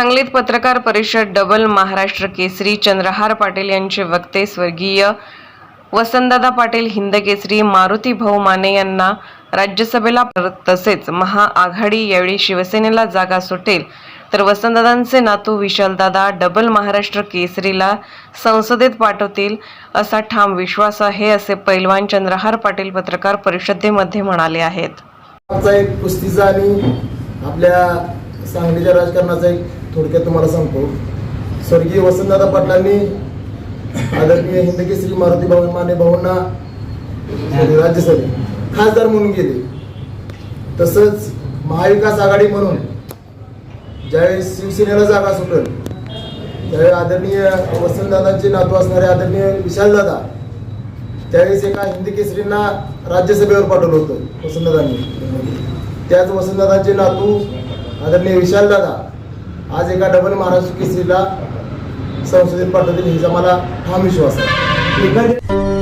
सांगलीत पत्रकार परिषद डबल महाराष्ट्र केसरी चंद्रहार पाटील यांचे वक्ते स्वर्गीय वसंतदादा पाटील हिंदकेसरी मारुती भाऊ माने यांना राज्यसभेला तसेच महाआघाडी यावेळी शिवसेनेला जागा सुटेल. तर वसंतदादांचे नातू विशालदादा डबल महाराष्ट्र केसरीला संसदेत पाठवतील असा ठाम विश्वास आहे असे पैलवान चंद्रहार पाटील पत्रकार परिषदेमध्ये म्हणाले आहेत. आपल्या सांगलीच्या राजकारणाचा एक थोडक्यात तुम्हाला सांगतो. स्वर्गीय वसंतदादा पाटलांनी आदरणीय हिंदकेसरी मारुती भाऊ माने भाऊंना राज्यसभेत खासदार म्हणून गेले. तसंच महाविकास आघाडी म्हणून ज्यावेळेस शिवसेनेला जागा सुटल त्यावेळी आदरणीय वसंतदादांचे नातू असणारे आदरणीय विशालदादा त्यावेळेस एका हिंदी केसरींना राज्यसभेवर पाठवलं होतं वसंतदादांनी. त्याच वसंतदादांचे नातू आदरणीय विशालदादा आज एका डबल महाराष्ट्र केसरीला संसदेत पाठवतील हिचा मला ठाम विश्वास आहे.